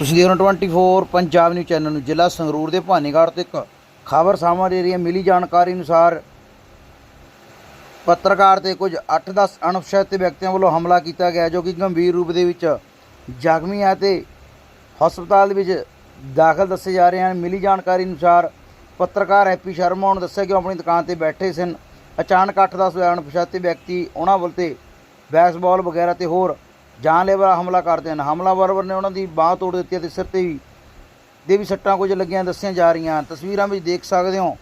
ਤੁਸੀਂ ਦੇਖ ਰਹੇ ਹੋ 24 ਪੰਜਾਬ ਨਿਊਜ਼ ਚੈਨਲ ਨੂੰ, ਜ਼ਿਲ੍ਹਾ ਸੰਗਰੂਰ ਦੇ ਭਾਨੀਗੜ੍ਹ ਤੋਂ ਇੱਕ ਖਬਰ ਸਾਹਮਣੇ ਆ ਰਹੀ ਹੈ, ਮਿਲੀ ਜਾਣਕਾਰੀ ਅਨੁਸਾਰ ਪੱਤਰਕਾਰ ਤੇ ਕੁਝ 8-10 ਅਣਪਛਾਤੇ ਵਿਅਕਤੀਆਂ ਵੱਲੋਂ ਹਮਲਾ ਕੀਤਾ ਗਿਆ, ਜੋ ਕਿ ਗੰਭੀਰ ਰੂਪ ਦੇ ਵਿੱਚ ਜ਼ਖਮੀ ਹੈ ਤੇ ਹਸਪਤਾਲ ਵਿੱਚ ਦਾਖਲ ਦੱਸੇ ਜਾ ਰਹੇ ਹਨ। ਮਿਲੀ ਜਾਣਕਾਰੀ ਅਨੁਸਾਰ ਪੱਤਰਕਾਰ ਹੈਪੀ ਸ਼ਰਮਾ ਨੇ ਦੱਸਿਆ ਕਿ ਉਹ ਆਪਣੀ ਦੁਕਾਨ ਤੇ ਬੈਠੇ ਸਨ। ਅਚਾਨਕ 8-10 ਅਣਪਛਾਤੇ ਵਿਅਕਤੀ ਉਹਨਾਂ ਵੱਲ ਤੇ ਬੈਸਬਾਲ ਵਗੈਰਾ ਤੇ ਹੋਰ ਜਾਨਲੇਵਾ ਹਮਲਾ ਕਰਦੇ ਹਨ ਹਮਲਾਵਰ ਨੇ ਉਹਨਾਂ ਦੀ ਬਾਹ ਤੋੜ ਦਿੱਤੀ ਅਤੇ ਸਿਰ ਤੇ ਵੀ ਦੇ ਵੀ ਸੱਟਾਂ ਕੁਝ ਲੱਗੀਆਂ ਦੱਸੀਆਂ ਜਾ ਰਹੀਆਂ। ਹਨ ਤਸਵੀਰਾਂ ਵਿੱਚ ਦੇਖ ਸਕਦੇ ਹੋ।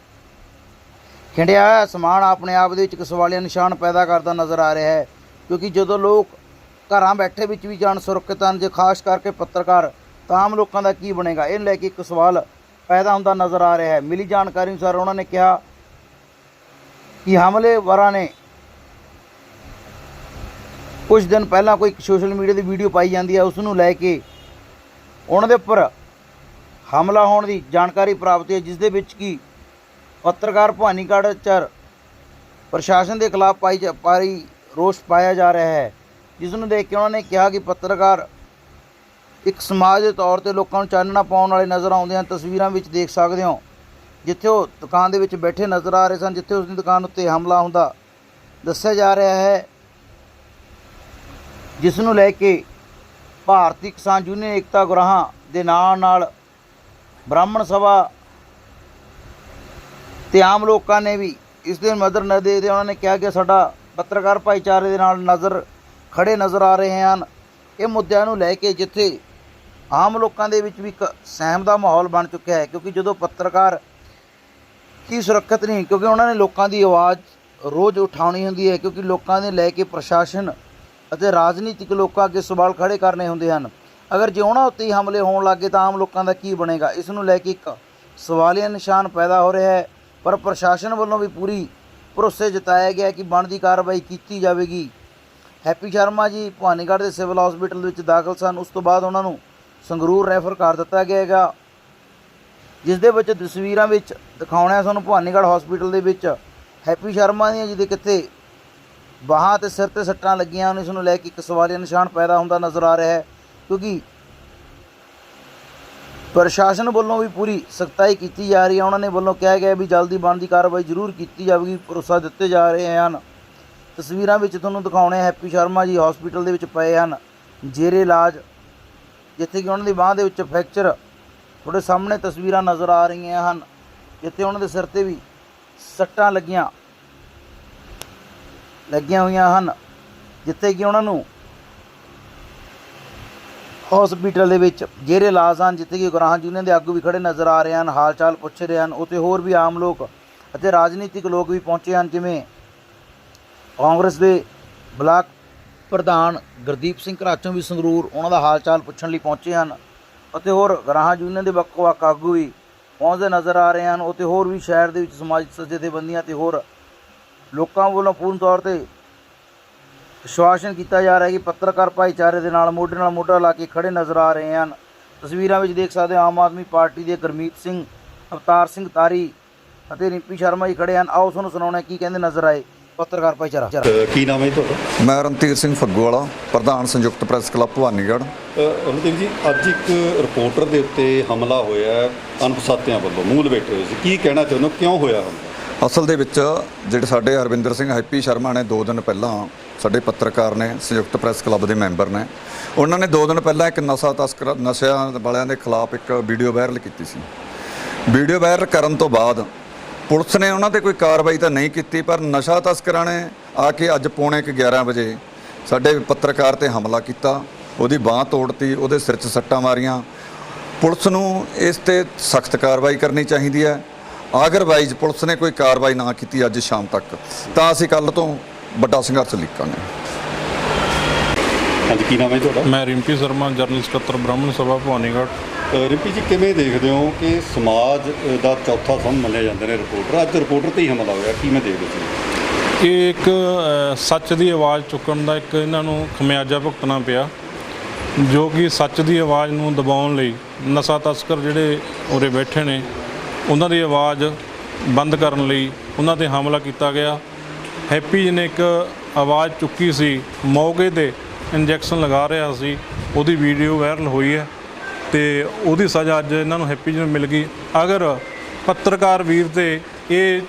ਖਿੰਡਿਆ ਹੋਇਆ ਸਮਾਨ ਆਪਣੇ ਆਪ ਦੇ ਵਿੱਚ ਇੱਕ ਨਿਸ਼ਾਨ ਪੈਦਾ ਕਰਦਾ ਨਜ਼ਰ ਆ ਰਿਹਾ ਹੈ, ਕਿਉਂਕਿ ਜਦੋਂ ਲੋਕ ਘਰਾਂ ਬੈਠੇ ਵਿੱਚ ਵੀ ਜਾਣ ਸੁਰੱਖਿਅਤ ਹਨ, ਜੇ ਖਾਸ ਕਰਕੇ ਪੱਤਰਕਾਰ, ਤਾਂ ਆਮ ਲੋਕਾਂ ਦਾ ਕੀ ਬਣੇਗਾ? ਇਹ ਲੈ ਕੇ ਇੱਕ ਸਵਾਲ ਪੈਦਾ ਹੁੰਦਾ ਨਜ਼ਰ ਆ ਰਿਹਾ ਹੈ। ਮਿਲੀ ਜਾਣਕਾਰੀ ਅਨੁਸਾਰ ਉਹਨਾਂ ਨੇ ਕਿਹਾ ਕਿ ਹਮਲੇਵਰਾਂ ਨੇ ਕੁਝ ਦਿਨ ਪਹਿਲਾਂ ਕੋਈ ਸੋਸ਼ਲ ਮੀਡੀਆ ਦੀ ਵੀਡੀਓ ਪਾਈ ਜਾਂਦੀ ਹੈ ਉਸ ਨੂੰ ਲੈ ਕੇ ਉਹਨਾਂ ਦੇ ਉੱਪਰ ਹਮਲਾ ਹੋਣ ਦੀ ਜਾਣਕਾਰੀ ਪ੍ਰਾਪਤ ਹੈ ਜਿਸ ਦੇ ਵਿੱਚ ਕੀ ਪੱਤਰਕਾਰ ਭਾਨੀਗੜ੍ਹ ਚਰ ਪ੍ਰਸ਼ਾਸਨ ਦੇ ਖਿਲਾਫ ਪਾਈ ਜਾ- ਪਾਈ ਰੋਸ ਪਾਇਆ ਜਾ ਰਿਹਾ ਹੈ ਜਿਸ ਨੂੰ ਦੇਖ ਕੇ ਉਹਨਾਂ ਨੇ ਕਿਹਾ ਕਿ ਪੱਤਰਕਾਰ ਇੱਕ ਸਮਾਜ ਦੇ ਤੌਰ ਤੇ ਲੋਕਾਂ ਨੂੰ ਚਾਨਣਾ ਪਾਉਣ ਵਾਲੇ ਨਜ਼ਰ ਆਉਂਦੇ ਹਨ, ਤਸਵੀਰਾਂ ਵਿੱਚ ਦੇਖ ਸਕਦੇ ਹੋ, ਜਿੱਥੇ ਉਹ ਦੁਕਾਨ ਦੇ ਵਿੱਚ ਬੈਠੇ ਨਜ਼ਰ ਆ ਰਹੇ ਸਨ, ਜਿੱਥੇ ਉਸ ਦੀ ਦੁਕਾਨ ਉੱਤੇ ਹਮਲਾ ਹੁੰਦਾ ਦੱਸਿਆ ਜਾ ਰਿਹਾ ਹੈ। ਜਿਸ ਨੂੰ ਲੈ ਕੇ ਭਾਰਤੀ ਕਿਸਾਨ ਯੂਨੀਅਨ ਏਕਤਾ ਗੁਰਾਹਾਂ ਦੇ ਨਾਲ ਨਾਲ ਬ੍ਰਾਹਮਣ ਸਭਾ ਤੇ ਆਮ ਲੋਕਾਂ ਨੇ ਵੀ ਇਸ ਦੇ ਮਦਰ ਨਜ਼ਰ ਦੇ ਦੇ ਉਹਨਾਂ ਨੇ ਕਿਹਾ ਕਿ ਸਾਡਾ ਪੱਤਰਕਾਰ ਭਾਈਚਾਰੇ ਦੇ ਨਾਲ ਨਜ਼ਰ, ਖੜੇ ਨਜ਼ਰ ਆ ਰਹੇ ਹਨ। ਇਹ ਮੁੱਦਿਆਂ ਨੂੰ ਲੈ ਕੇ ਜਿੱਥੇ ਆਮ ਲੋਕਾਂ ਦੇ ਵਿੱਚ ਵੀ ਇੱਕ ਸਹਿਮ ਦਾ ਮਾਹੌਲ ਬਣ ਚੁੱਕਿਆ ਹੈ, ਕਿਉਂਕਿ ਜਦੋਂ ਪੱਤਰਕਾਰ ਕੀ ਸੁਰੱਖਿਅਤ ਨਹੀਂ, ਕਿਉਂਕਿ ਉਹਨਾਂ ਨੇ ਲੋਕਾਂ ਦੀ ਆਵਾਜ਼ ਰੋਜ਼ ਉਠਾਉਣੀ ਹੁੰਦੀ ਹੈ, ਕਿਉਂਕਿ ਲੋਕਾਂ ਦੇ ਲੈ ਕੇ ਪ੍ਰਸ਼ਾਸਨ ਅਤੇ ਰਾਜਨੀਤਿਕ ਲੋਕਾਂ ਅੱਗੇ ਸਵਾਲ ਖੜੇ ਕਰਨੇ ਹੁੰਦੇ ਹਨ। ਅਗਰ ਜੇ ਉਹਨਾਂ ਉੱਤੇ ਹੀ ਹਮਲੇ ਹੋਣ ਲੱਗੇ ਤਾਂ ਆਮ ਲੋਕਾਂ ਦਾ ਕੀ ਬਣੇਗਾ? ਇਸ ਨੂੰ ਲੈ ਕੇ ਇੱਕ ਸਵਾਲੀਆ ਨਿਸ਼ਾਨ ਪੈਦਾ ਹੋ ਰਿਹਾ ਹੈ, ਪਰ ਪ੍ਰਸ਼ਾਸਨ ਵੱਲੋਂ ਵੀ ਪੂਰੀ ਭਰੋਸੇ ਜਤਾਇਆ ਗਿਆ ਕਿ ਬਣਦੀ ਕਾਰਵਾਈ ਕੀਤੀ ਜਾਵੇਗੀ। ਹੈਪੀ ਸ਼ਰਮਾ ਜੀ, ਭਵਾਨੀਗੜ੍ਹ ਦੇ ਸਿਵਲ ਹਸਪੀਟਲ ਵਿੱਚ ਦਾਖਲ ਸਨ। ਉਸ ਤੋਂ ਬਾਅਦ ਉਹਨਾਂ ਨੂੰ ਸੰਗਰੂਰ ਰੈਫਰ ਕਰ ਦਿੱਤਾ ਗਿਆ ਹੈਗਾ। ਜਿਸ ਦੇ ਵਿੱਚ ਤਸਵੀਰਾਂ ਵਿੱਚ ਦਿਖਾਉਣਾ ਤੁਹਾਨੂੰ ਭਵਾਨੀਗੜ੍ਹ ਹਸਪੀਟਲ ਦੇ ਵਿੱਚ। ਹੈਪੀ ਸ਼ਰਮਾ ਦੀਆਂ ਜਿਹਦੇ ਕਿੱਥੇ ਬਾਹਾਂ ਤੇ ਸਿਰ ਤੇ ਸੱਟਾਂ ਲੱਗੀਆਂ ਹਨ ਇਸ ਨੂੰ ਲੈ ਕੇ ਇੱਕ ਸਵਾਲੀਆ ਨਿਸ਼ਾਨ ਪੈਦਾ ਹੁੰਦਾ ਨਜ਼ਰ ਆ ਰਿਹਾ ਹੈ, ਕਿਉਂਕਿ ਪ੍ਰਸ਼ਾਸਨ ਵੱਲੋਂ ਵੀ ਪੂਰੀ ਸਖਤਾਈ ਕੀਤੀ ਜਾ ਰਹੀ ਹੈ। ਉਹਨਾਂ ਨੇ ਵੱਲੋਂ ਕਿਹਾ ਗਿਆ ਵੀ ਜਲਦੀ ਬਣਦੀ ਕਾਰਵਾਈ ਜ਼ਰੂਰ ਕੀਤੀ ਜਾਵੇਗੀ, ਭਰੋਸਾ ਦਿੱਤੇ ਜਾ ਰਹੇ ਹਨ। ਤਸਵੀਰਾਂ ਵਿੱਚ ਤੁਹਾਨੂੰ ਦਿਖਾਉਣੇ ਹੈਪੀ ਸ਼ਰਮਾ ਜੀ ਹਸਪੀਟਲ ਦੇ ਵਿੱਚ ਪਏ ਹਨ। ਜੇਰੇ ਇਲਾਜ, ਜਿੱਥੇ ਕਿ ਉਹਨਾਂ ਦੀ ਬਾਹ ਦੇ ਵਿੱਚ ਫ੍ਰੈਕਚਰ, ਤੁਹਾਡੇ ਸਾਹਮਣੇ ਤਸਵੀਰਾਂ ਨਜ਼ਰ ਆ ਰਹੀਆਂ ਹਨ। ਜਿੱਥੇ ਉਹਨਾਂ ਦੇ ਸਿਰ ਤੇ ਵੀ ਸੱਟਾਂ ਲੱਗੀਆਂ। ਲੱਗੀਆਂ ਹੋਈਆਂ ਹਨ, ਜਿੱਥੇ ਕਿ ਉਹਨਾਂ ਨੂੰ ਹਸਪੀਟਲ ਦੇ ਵਿੱਚ ਜਿਹੜੇ ਇਲਾਜ ਹਨ, ਜਿੱਥੇ ਕਿ ਗੁਰਾਹਾਂ ਯੂਨੀਅਨ ਦੇ ਆਗੂ ਵੀ ਖੜੇ ਨਜ਼ਰ ਆ ਰਹੇ ਹਨ ਹਾਲ ਚਾਲ ਪੁੱਛ ਰਹੇ ਹਨ। ਉੱਥੇ ਹੋਰ ਵੀ ਆਮ ਲੋਕ ਅਤੇ ਰਾਜਨੀਤਿਕ ਲੋਕ ਵੀ ਪਹੁੰਚੇ ਹਨ, ਜਿਵੇਂ ਕਾਂਗਰਸ ਦੇ ਬਲਾਕ ਪ੍ਰਧਾਨ ਗੁਰਦੀਪ ਸਿੰਘ ਘਰਾਚੋਂ ਵੀ ਸੰਗਰੂਰ ਉਹਨਾਂ ਦਾ ਹਾਲ ਚਾਲ ਪੁੱਛਣ ਲਈ ਪਹੁੰਚੇ ਹਨ। ਅਤੇ ਹੋਰ ਗਰਾਹਾਂ ਯੂਨੀਅਨ ਦੇ ਵੱਖ ਵੱਖ ਆਗੂ ਵੀ ਪਹੁੰਚਦੇ ਨਜ਼ਰ ਆ ਰਹੇ ਹਨ। ਅਤੇ ਹੋਰ ਵੀ ਸ਼ਹਿਰ ਦੇ ਵਿੱਚ ਸਮਾਜਿਕ ਜਥੇਬੰਦੀਆਂ ਤੇ ਹੋਰ ਲੋਕਾਂ ਵੱਲੋਂ ਪੂਰਨ ਤੌਰ ਤੇ ਵਿਸ਼ਵਾਸਨ ਕੀਤਾ ਜਾ ਰਿਹਾ ਹੈ ਕਿ ਪੱਤਰਕਾਰ ਭਾਈਚਾਰੇ ਦੇ ਨਾਲ ਮੋਢੇ ਨਾਲ ਮੋਢਾ ਲਾ ਕੇ ਖੜੇ ਨਜ਼ਰ ਆ ਰਹੇ ਹਨ। ਤਸਵੀਰਾਂ ਵਿੱਚ ਦੇਖ ਸਕਦੇ ਹੋ ਆਮ ਆਦਮੀ ਪਾਰਟੀ ਦੇ ਗੁਰਮੀਤ ਸਿੰਘ ਅਵਤਾਰ ਸਿੰਘ ਤਾਰੀ ਅਤੇ ਰਿੰਪੀ ਸ਼ਰਮਾ ਜੀ ਖੜੇ ਹਨ। ਆਓ ਤੁਹਾਨੂੰ ਸੁਣਾਉਣਾ ਕੀ ਕਹਿੰਦੇ ਨਜ਼ਰ ਆਏ ਪੱਤਰਕਾਰ ਭਾਈਚਾਰਾ। ਕੀ ਨਾਮ ਹੈ ਜੀ ਤੁਹਾਡਾ? ਮੈਂ ਰਣਧੀਰ ਸਿੰਘ ਫੱਗੂਵਾਲਾ ਪ੍ਰਧਾਨ ਸੰਯੁਕਤ ਪ੍ਰੈਸ ਕਲੱਬ ਭਵਾਨੀਗੜ੍ਹ। ਰਣਦੀਪ ਜੀ ਅੱਜ ਇੱਕ ਰਿਪੋਰਟਰ ਦੇ ਉੱਤੇ ਹਮਲਾ ਹੋਇਆ ਹੈ ਅਣਪਛਾਤਿਆਂ ਵੱਲੋਂ ਮੂੰਹ ਲਪੇਟੇ ਹੋਏ ਸੀ। ਕੀ ਕਹਿਣਾ ਚਾਹੁੰਦੇ ਹੋ? ਕਿਉਂ ਹੋਇਆ ਹਮਲਾ? ਅਸਲ ਦੇ ਵਿੱਚ ਜਿਹੜੇ ਸਾਡੇ ਹਰਵਿੰਦਰ ਸਿੰਘ ਹੈਪੀ ਸ਼ਰਮਾ ਨੇ 2 ਦਿਨ ਪਹਿਲਾਂ ਸਾਡੇ ਪੱਤਰਕਾਰ ਨੇ, ਸੰਯੁਕਤ ਪ੍ਰੈਸ ਕਲੱਬ ਦੇ ਮੈਂਬਰ ਨੇ, ਉਹਨਾਂ ਨੇ 2 ਦਿਨ ਪਹਿਲਾਂ ਇੱਕ ਨਸ਼ਾ ਤਸਕਰ, ਨਸ਼ਿਆਂ ਵਾਲਿਆਂ ਦੇ ਖਿਲਾਫ ਇੱਕ ਵੀਡੀਓ ਵਾਇਰਲ ਕੀਤੀ ਸੀ। ਵੀਡੀਓ ਵਾਇਰਲ ਕਰਨ ਤੋਂ ਬਾਅਦ ਪੁਲਿਸ ਨੇ ਉਹਨਾਂ ਤੇ ਕੋਈ ਕਾਰਵਾਈ ਤਾਂ ਨਹੀਂ ਕੀਤੀ, ਪਰ ਨਸ਼ਾ ਤਸਕਰਾਂ ਨੇ ਆ ਕੇ ਅੱਜ ਪੌਣੇ ਕੁ 11 ਵਜੇ ਸਾਡੇ ਪੱਤਰਕਾਰ ਤੇ ਹਮਲਾ ਕੀਤਾ, ਉਹਦੀ ਬਾਹ ਤੋੜਤੀ, ਉਹਦੇ ਸਿਰ 'ਚ ਸੱਟਾਂ ਮਾਰੀਆਂ। ਪੁਲਿਸ ਨੂੰ ਇਸ ਤੇ ਸਖਤ ਕਾਰਵਾਈ ਕਰਨੀ ਚਾਹੀਦੀ ਹੈ। ਅਗਰਵਾਈਜ਼ ਪੁਲਿਸ ਨੇ ਕੋਈ ਕਾਰਵਾਈ ਨਾ ਕੀਤੀ ਅੱਜ ਸ਼ਾਮ ਤੱਕ। ਤਾਂ ਅਸੀਂ ਕੱਲ ਤੋਂ ਵੱਡਾ ਸੰਘਰਸ਼ ਲਿਖਾਂਗੇ ਹਾਂਜੀ ਕੀ ਨਾਮ ਹੈ ਤੁਹਾਡਾ? ਮੈਂ ਰਿੰਪੀ ਸ਼ਰਮਾ ਜਰਨਲ ਸਕੱਤਰ ਬ੍ਰਾਹਮਣ ਸਭਾ ਭਵਾਨੀਗੜ੍ਹ। ਅ, ਰਿੰਪੀ ਜੀ ਕਿਵੇਂ ਦੇਖਦੇ ਹੋ ਕਿ ਸਮਾਜ ਦਾ ਚੌਥਾ ਸੰਮ ਮੰਨੇ ਜਾਂਦੇ ਨੇ ਰਿਪੋਰਟਰ? ਅੱਜ ਰਿਪੋਰਟਰ ਤੇ ਹੀ ਹਮਲਾ ਹੋਇਆ ਕਿਵੇਂ ਦੇਖਦੇ ਸੀ ਇਹ ਇੱਕ ਅ, ਸੱਚ ਦੀ ਆਵਾਜ਼ ਚੁੱਕਣ ਦਾ ਇੱਕ ਇਹਨਾਂ ਨੂੰ ਖਮਿਆਜਾ ਭੁਗਤਣਾ ਪਿਆ ਜੋ ਕਿ ਸੱਚ ਦੀ ਆਵਾਜ਼ ਨੂੰ ਦਬਾਉਣ ਲਈ ਨਸ਼ਾ ਤਸਕਰ ਜਿਹੜੇ ਉਰੇ ਬੈਠੇ ਨੇ ਉਹਨਾਂ ਦੀ ਆਵਾਜ਼ ਬੰਦ ਕਰਨ ਲਈ ਉਹਨਾਂ ਤੇ ਹਮਲਾ ਕੀਤਾ ਗਿਆ। ਹੈਪੀ ਜੀ ਨੇ ਇੱਕ ਆਵਾਜ਼ ਚੁੱਕੀ ਸੀ, ਮੌਕੇ ਤੇ ਇੰਜੈਕਸ਼ਨ ਲਗਾ ਰਿਹਾ ਸੀ। ਉਹਦੀ ਵੀਡੀਓ ਵਾਇਰਲ ਹੋਈ ਹੈ ਤੇ ਉਹਦੀ ਸਜ਼ਾ ਅੱਜ ਇਹਨਾਂ ਨੂੰ ਹੈਪੀ ਜੀ ਨੂੰ ਮਿਲ ਗਈ। ਅਗਰ ਪੱਤਰਕਾਰ ਵੀਰ ਤੇ ਇਹ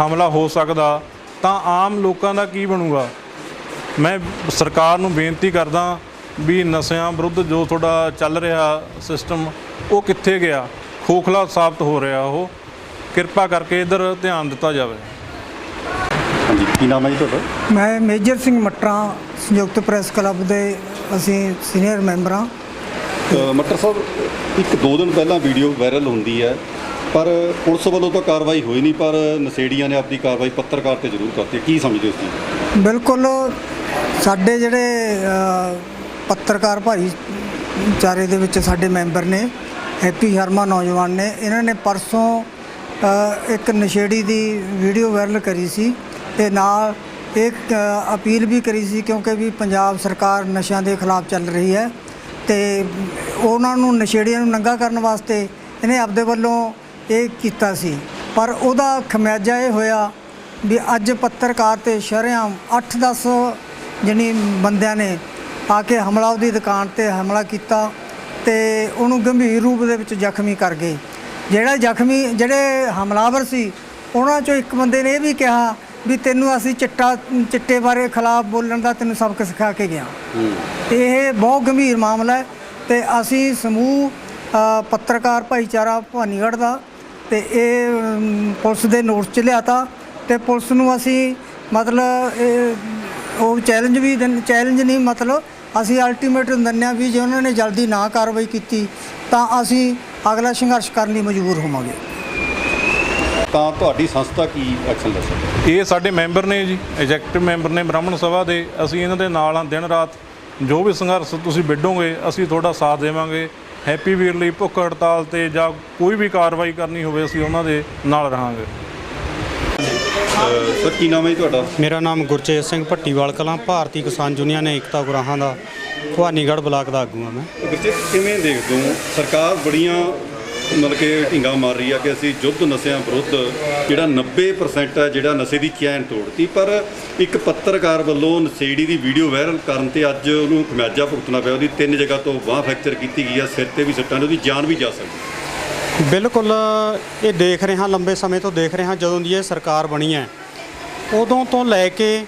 ਹਮਲਾ ਹੋ ਸਕਦਾ ਤਾਂ ਆਮ ਲੋਕਾਂ ਦਾ ਕੀ ਬਣੂਗਾ? ਮੈਂ ਸਰਕਾਰ ਨੂੰ ਬੇਨਤੀ ਕਰਦਾ ਵੀ ਨਸ਼ਿਆਂ ਵਿਰੁੱਧ ਜੋ ਤੁਹਾਡਾ ਚੱਲ ਰਿਹਾ ਸਿਸਟਮ ਉਹ ਕਿੱਥੇ ਗਿਆ? ਖੋਖਲਾ ਸਾਬਤ ਹੋ ਰਿਹਾ ਉਹ। ਕਿਰਪਾ ਕਰਕੇ ਇਧਰ ਧਿਆਨ ਦਿੱਤਾ ਜਾਵੇ। ਹਾਂਜੀ ਕੀ ਨਾਮ ਹੈ ਜੀ ਤੁਹਾਡਾ? ਮੈਂ ਮੇਜਰ ਸਿੰਘ ਮਟਰਾ ਸੰਯੁਕਤ ਪ੍ਰੈਸ ਕਲੱਬ ਦੇ ਅਸੀਂ ਸੀਨੀਅਰ ਮੈਂਬਰ ਹਾਂ। ਮੱਟਰ ਸਾਹਿਬ ਇੱਕ ਦੋ ਦਿਨ ਪਹਿਲਾਂ ਵੀਡੀਓ ਵਾਇਰਲ ਹੁੰਦੀ ਹੈ ਪਰ ਪੁਲਿਸ ਵੱਲੋਂ ਤਾਂ ਕਾਰਵਾਈ ਹੋਈ ਨਹੀਂ ਪਰ ਨਸ਼ੇੜੀਆਂ ਨੇ ਆਪਣੀ ਕਾਰਵਾਈ ਪੱਤਰਕਾਰ ਤੇ ਜ਼ਰੂਰ ਕਰਤੀ ਕੀ ਸਮਝਦੇ ਹੋ ਨੂੰ? ਬਿਲਕੁਲ ਸਾਡੇ ਜਿਹੜੇ ਅ, ਪੱਤਰਕਾਰ ਭਾਈਚਾਰੇ ਦੇ ਵਿੱਚ ਸਾਡੇ ਮੈਂਬਰ ਨੇ। ਹੈਪੀ ਸ਼ਰਮਾ ਨੌਜਵਾਨ ਨੇ। ਇਹਨਾਂ ਨੇ ਪਰਸੋਂ ਇੱਕ ਨਸ਼ੇੜੀ ਦੀ ਵੀਡੀਓ ਵਾਇਰਲ ਕਰੀ ਸੀ ਤੇ ਨਾਲ ਇੱਕ ਅਪੀਲ ਵੀ ਕਰੀ ਸੀ ਕਿਉਂਕਿ ਵੀ ਪੰਜਾਬ ਸਰਕਾਰ ਨਸ਼ਿਆਂ ਦੇ ਖਿਲਾਫ ਚੱਲ ਰਹੀ ਹੈ ਤੇ ਉਹਨਾਂ ਨੂੰ, ਨਸ਼ੇੜੀਆਂ ਨੂੰ ਨੰਗਾ ਕਰਨ ਵਾਸਤੇ ਇਹਨੇ ਆਪਦੇ ਵੱਲੋਂ ਇਹ ਕੀਤਾ ਸੀ। ਪਰ ਉਹਦਾ ਖਮਿਆਜਾ ਇਹ ਹੋਇਆ ਵੀ ਅੱਜ ਪੱਤਰਕਾਰ ਤੇ ਸ਼ਰੇਆਮ 8-10 ਜਣੀ ਬੰਦਿਆਂ ਨੇ ਆ ਕੇ ਹਮਲਾ ਉਹਦੀ ਦੁਕਾਨ ਤੇ ਹਮਲਾ ਕੀਤਾ। ਤੇ ਉਹਨੂੰ ਗੰਭੀਰ ਰੂਪ ਦੇ ਵਿੱਚ ਜ਼ਖਮੀ ਕਰ ਗਏ। ਜਿਹੜਾ ਜ਼ਖਮੀ ਜਿਹੜੇ ਹਮਲਾਵਰ ਸੀ ਉਹਨਾਂ ਚੋਂ ਇੱਕ ਬੰਦੇ ਨੇ ਇਹ ਵੀ ਕਿਹਾ ਵੀ ਤੈਨੂੰ ਅਸੀਂ ਚਿੱਟਾ ਚਿੱਟੇ ਬਾਰੇ ਖਿਲਾਫ ਬੋਲਣ ਦਾ ਤੈਨੂੰ ਸਬਕ ਸਿਖਾ ਕੇ ਗਿਆ। ਤੇ ਇਹ ਬਹੁਤ ਗੰਭੀਰ ਮਾਮਲਾ ਹੈ ਤੇ ਅਸੀਂ ਸਮੂਹ ਪੱਤਰਕਾਰ ਭਾਈਚਾਰਾ ਭਵਾਨੀਗੜ੍ਹ ਦਾ ਤੇ ਇਹ ਪੁਲਿਸ ਦੇ ਨੋਟਿਸ 'ਚ ਲਿਆਤਾ ਤੇ ਪੁਲਿਸ ਨੂੰ ਅਸੀਂ ਮਤਲਬ ਇਹ ਉਹ ਚੈਲੰਜ ਵੀ ਚੈਲੰਜ ਨਹੀਂ ਮਤਲਬ ਅਸੀਂ ਅਲਟੀਮੇਟਮ ਦਿੰਦੇ ਹਾਂ ਵੀ ਜੇ ਉਹਨਾਂ ਨੇ ਜਲਦੀ ਨਾ ਕਾਰਵਾਈ ਕੀਤੀ ਤਾਂ ਅਸੀਂ ਅਗਲਾ ਸੰਘਰਸ਼ ਕਰਨ ਲਈ ਮਜਬੂਰ ਹੋਵਾਂਗੇ। ਤਾਂ ਤੁਹਾਡੀ ਸੰਸਥਾ ਕੀ ਐਕਸ਼ਨ ਲੈ ਸਕਦੀ ਇਹ ਸਾਡੇ ਮੈਂਬਰ ਨੇ ਜੀ ਐਗਜ਼ੈਕਟਿਵ ਮੈਂਬਰ ਨੇ ਬ੍ਰਾਹਮਣ ਸਭਾ ਦੇ ਅਸੀਂ ਇਹਨਾਂ ਦੇ ਨਾਲ ਹਾਂ ਦਿਨ ਰਾਤ। ਜੋ ਵੀ ਸੰਘਰਸ਼ ਤੁਸੀਂ ਵਿੱਢੋਗੇ ਅਸੀਂ ਤੁਹਾਡਾ ਸਾਥ ਦੇਵਾਂਗੇ। ਹੈਪੀ ਵੀਰ ਲਈ ਭੁੱਖ ਹੜਤਾਲ ਤੇ ਜਾਂ ਕੋਈ ਵੀ ਕਾਰਵਾਈ ਕਰਨੀ ਹੋਵੇ ਅਸੀਂ ਉਹਨਾਂ ਦੇ ਨਾਲ ਰਹਾਂਗੇ। ਸਰ ਕੀ ਨਾਮ ਹੈ ਜੀ ਤੁਹਾਡਾ? ਮੇਰਾ ਨਾਮ ਗੁਰਚੇਤ ਸਿੰਘ ਭੱਟੀਵਾਲ ਕਲਾਂ ਭਾਰਤੀ ਕਿਸਾਨ ਯੂਨੀਅਨ ਏਕਤਾ ਗੁਰਾਹਾਂ ਦਾ ਭਵਾਨੀਗੜ੍ਹ ਬਲਾਕ ਦਾ ਆਗੂ ਹਾਂ ਮੈਂ। ਬੱਚੇ ਕਿਵੇਂ ਦੇਖਦੇ ਹੋ? ਸਰਕਾਰ ਬੜੀਆਂ ਮਤਲਬ ਕਿ ਢਿੰਗਾ ਮਾਰ ਰਹੀ ਆ ਕਿ ਅਸੀਂ ਯੁੱਧ ਨਸ਼ਿਆਂ ਵਿਰੁੱਧ ਜਿਹੜਾ 90% ਹੈ ਜਿਹੜਾ ਨਸ਼ੇ ਦੀ ਚੈਨ ਤੋੜਤੀ ਪਰ ਇੱਕ ਪੱਤਰਕਾਰ ਵੱਲੋਂ ਨਸ਼ੇੜੀ ਦੀ ਵੀਡੀਓ ਵਾਇਰਲ ਕਰਨ ਤੇ ਅੱਜ ਉਹਨੂੰ ਖਮਿਆਜਾ ਭੁਗਤਣਾ ਪਿਆ ਉਹਦੀ ਤਿੰਨ ਜਗ੍ਹਾ ਤੋਂ ਬਾਹ ਫ੍ਰੈਕਚਰ ਕੀਤੀ ਗਈ ਆ ਸਿਰ ਤੇ ਵੀ ਸੱਟਾਂ ਨੇ ਉਹਦੀ ਜਾਨ ਵੀ ਜਾ ਸਕਦੀ। ਬਿਲਕੁਲ ਇਹ ਦੇਖ ਰਹੇ ਹਾਂ, ਲੰਬੇ ਸਮੇਂ ਤੋਂ ਦੇਖ ਰਹੇ ਹਾਂ ਜਦੋਂ ਦੀ ਇਹ ਸਰਕਾਰ ਬਣੀ ਹੈ। ਉਦੋਂ ਤੋਂ ਲੈ ਕੇ,